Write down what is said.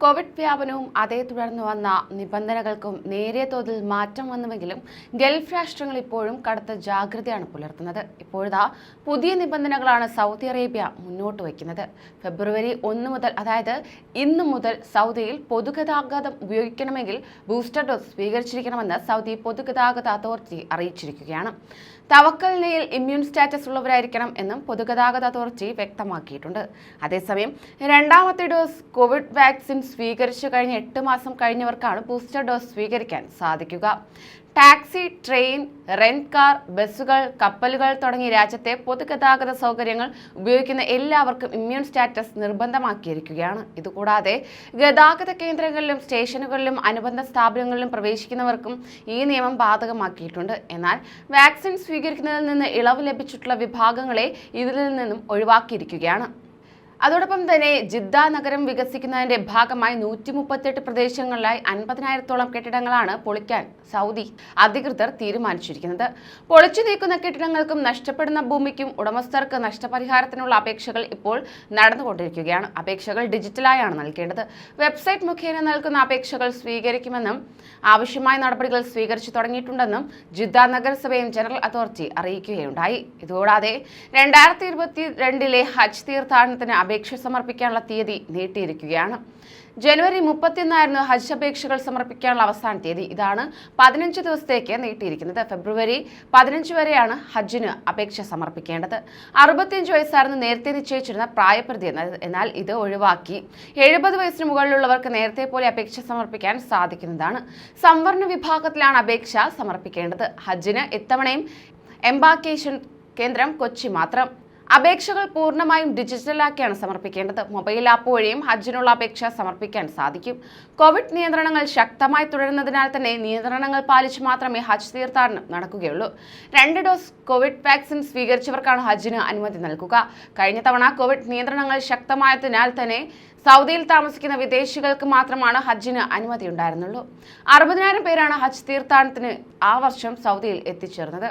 Covid വ്യാപനവും അതേ തുടർന്ന് വന്ന നിബന്ധനകൾക്കും നേരിയ തോതിൽ മാറ്റം വന്നുവെങ്കിലും ഗൾഫ് രാഷ്ട്രങ്ങൾ ഇപ്പോഴും കടുത്ത ജാഗ്രതയാണ് പുലർത്തുന്നത്. ഇപ്പോഴതാ പുതിയ നിബന്ധനകളാണ് സൗദി അറേബ്യ മുന്നോട്ട് വയ്ക്കുന്നത്. ഫെബ്രുവരി ഒന്ന് മുതൽ അതായത് ഇന്ന് മുതൽ സൗദിയിൽ പൊതുഗതാഗതം ഉപയോഗിക്കണമെങ്കിൽ ബൂസ്റ്റർ ഡോസ് സ്വീകരിച്ചിരിക്കണമെന്ന് സൗദി പൊതുഗതാഗത അതോറിറ്റി അറിയിച്ചിരിക്കുകയാണ്. തവക്കലിനയിൽ ഇമ്മ്യൂൺ സ്റ്റാറ്റസ് ഉള്ളവരായിരിക്കണം എന്നും പൊതുഗതാഗത അതോറിറ്റി വ്യക്തമാക്കിയിട്ടുണ്ട്. അതേസമയം രണ്ടാമത്തെ ഡോസ് കോവിഡ് വാക്സിൻ സ്വീകരിച്ചു കഴിഞ്ഞ് എട്ട് മാസം കഴിഞ്ഞവർക്കാണ് ബൂസ്റ്റർ ഡോസ് സ്വീകരിക്കാൻ സാധിക്കുക. ടാക്സി ട്രെയിൻ റെന്റ് കാർ ബസ്സുകൾ കപ്പലുകൾ തുടങ്ങി രാജ്യത്തെ പൊതുഗതാഗത സൗകര്യങ്ങൾ ഉപയോഗിക്കുന്ന എല്ലാവർക്കും ഇമ്മ്യൂൺ സ്റ്റാറ്റസ് നിർബന്ധമാക്കിയിരിക്കുകയാണ്. ഇതുകൂടാതെ ഗതാഗത കേന്ദ്രങ്ങളിലും സ്റ്റേഷനുകളിലും അനുബന്ധ സ്ഥാപനങ്ങളിലും പ്രവേശിക്കുന്നവർക്കും ഈ നിയമം ബാധകമാക്കിയിട്ടുണ്ട്. എന്നാൽ വാക്സിൻ സ്വീകരിക്കുന്നതിൽ നിന്ന് ഇളവ് ലഭിച്ചിട്ടുള്ള വിഭാഗങ്ങളെ ഇതിൽ നിന്നും ഒഴിവാക്കിയിരിക്കുകയാണ്. അതോടൊപ്പം തന്നെ ജിദ്ദ നഗരം വികസിക്കുന്നതിന്റെ ഭാഗമായി നൂറ്റി മുപ്പത്തെട്ട് പ്രദേശങ്ങളിലായി അൻപതിനായിരത്തോളം കെട്ടിടങ്ങളാണ് പൊളിക്കാൻ സൗദി അധികൃതർ തീരുമാനിച്ചിരിക്കുന്നത്. പൊളിച്ചു നീക്കുന്ന കെട്ടിടങ്ങൾക്കും നഷ്ടപ്പെടുന്ന ഭൂമിക്കും ഉടമസ്ഥർക്ക് നഷ്ടപരിഹാരത്തിനുള്ള അപേക്ഷകൾ ഇപ്പോൾ നടന്നുകൊണ്ടിരിക്കുകയാണ്. അപേക്ഷകൾ ഡിജിറ്റലായാണ് നൽകേണ്ടത്. വെബ്സൈറ്റ് മുഖേന നൽകുന്ന അപേക്ഷകൾ സ്വീകരിക്കുമെന്നും ആവശ്യമായ നടപടികൾ സ്വീകരിച്ചു തുടങ്ങിയിട്ടുണ്ടെന്നും ജിദ്ദ നഗരസഭയും ജനറൽ അതോറിറ്റി അറിയിക്കുകയുണ്ടായി. ഇതുകൂടാതെ രണ്ടായിരത്തി ഇരുപത്തി രണ്ടിലെ ഹജ്ജ് തീർത്ഥാടനത്തിന് അപേക്ഷ സമർപ്പിക്കാനുള്ള തീയതി നീട്ടിയിരിക്കുകയാണ്. ജനുവരി മുപ്പത്തിയൊന്നായിരുന്നു ഹജ്ജ് അപേക്ഷകൾ സമർപ്പിക്കാനുള്ള അവസാന തീയതി. ഇതാണ് പതിനഞ്ച് ദിവസത്തേക്ക് നീട്ടിയിരിക്കുന്നത്. ഫെബ്രുവരി പതിനഞ്ച് വരെയാണ് ഹജ്ജിന് അപേക്ഷ സമർപ്പിക്കേണ്ടത്. അറുപത്തിയഞ്ച് വയസ്സായിരുന്നു നേരത്തെ നിശ്ചയിച്ചിരുന്ന പ്രായപരിധി എന്നാൽ ഇത് ഒഴിവാക്കി എഴുപത് വയസ്സിന് മുകളിലുള്ളവർക്ക് നേരത്തെ പോലെ അപേക്ഷ സമർപ്പിക്കാൻ സാധിക്കുന്നതാണ്. സംവരണ വിഭാഗത്തിലാണ് അപേക്ഷ സമർപ്പിക്കേണ്ടത്. ഹജ്ജിന് ഇത്തവണയും എംബാക്കേഷൻ കേന്ദ്രം കൊച്ചി മാത്രം. അപേക്ഷകൾ പൂർണമായും ഡിജിറ്റലാക്കിയാണ് സമർപ്പിക്കേണ്ടത്. മൊബൈൽ ആപ്പ് വഴിയും ഹജ്ജിനുള്ള അപേക്ഷ സമർപ്പിക്കാൻ സാധിക്കും. കോവിഡ് നിയന്ത്രണങ്ങൾ ശക്തമായി തുടരുന്നതിനാൽ തന്നെ നിയന്ത്രണങ്ങൾ പാലിച്ച് മാത്രമേ ഹജ്ജ് തീർത്ഥാടനം നടക്കുകയുള്ളൂ. രണ്ട് ഡോസ് കോവിഡ് വാക്സിൻ സ്വീകരിച്ചവർക്കാണ് ഹജ്ജിന് അനുമതി നൽകുക. കഴിഞ്ഞ തവണ കോവിഡ് നിയന്ത്രണങ്ങൾ ശക്തമായതിനാൽ തന്നെ സൗദിയിൽ താമസിക്കുന്ന വിദേശികൾക്ക് മാത്രമാണ് ഹജ്ജിന് അനുമതി ഉണ്ടായിരുന്നുള്ളൂ. അറുപതിനായിരം പേരാണ് ഹജ്ജ് തീർത്ഥാടനത്തിന് ആ വർഷം സൗദിയിൽ എത്തിച്ചേർന്നത്.